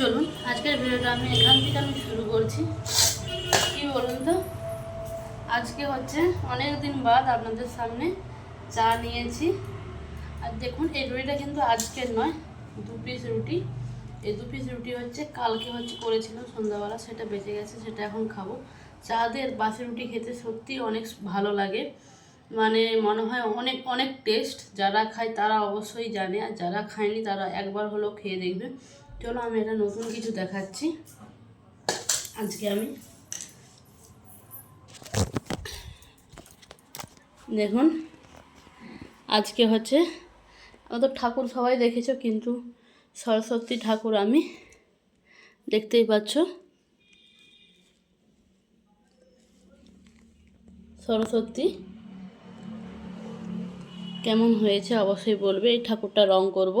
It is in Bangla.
চলুন, আজকের ভিডিওটা আমি এখান থেকে আমি শুরু করছি। কি বলুন তো? আজকে হচ্ছে অনেক দিন বাদ আপনাদের সামনে চা নিয়েছি। আর দেখুন, এই রুটিটা কিন্তু আজকের নয়, দু পিস রুটি। এই দু পিস রুটি হচ্ছে কালকে হচ্ছে করেছিলাম সন্ধ্যাবেলা, সেটা বেঁচে গেছে, সেটা এখন খাব। চা দিয়ে বাসি রুটি খেতে সত্যি অনেক ভালো লাগে। মানে মনে হয় অনেক অনেক টেস্ট যারা খায় তারা অবশ্যই জানে, আর যারা খায়নি তারা একবার হলেও খেয়ে দেখবে। চলো, আমি এটা নতুন কিছু দেখাচ্ছি। আজকে আমি দেখুন, আজকে হচ্ছে, আমাদের ঠাকুর সবাই দেখেছ, কিন্তু সরস্বতী ঠাকুর আমি দেখতেই পাচ্ছ। সরস্বতী কেমন হয়েছে অবশ্যই বলবে, এই ঠাকুরটা রং করব।